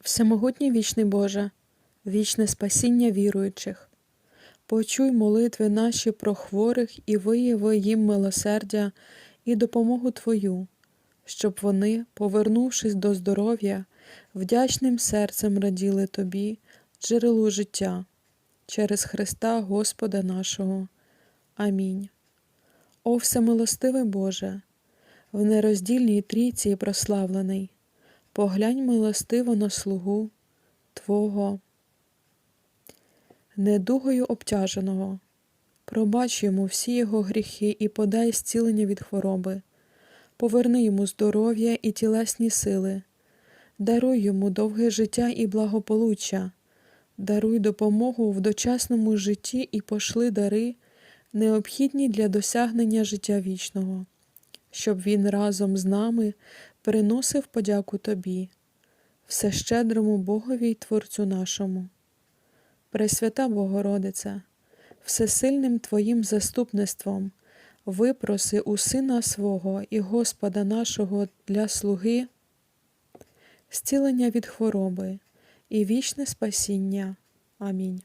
Всемогутній вічний Боже, вічне спасіння віруючих, почуй молитви наші про хворих і вияви їм милосердя і допомогу Твою, щоб вони, повернувшись до здоров'я, вдячним серцем раділи Тобі, джерелу життя, через Христа Господа нашого. Амінь. О всемилостивий Боже, в нероздільній трійці прославлений, поглянь милостиво на слугу Твого, недугою обтяженого, пробач йому всі його гріхи і подай зцілення від хвороби, поверни йому здоров'я і тілесні сили, даруй йому довге життя і благополуччя, даруй допомогу в дочасному житті і пошли дари, необхідні для досягнення життя вічного, щоб він разом з нами приносив подяку Тобі, всещедрому Богові й Творцю нашому. Пресвята Богородице, всесильним Твоїм заступництвом випроси у Сина свого і Господа нашого для слуги зцілення від хвороби і вічне спасіння. Амінь.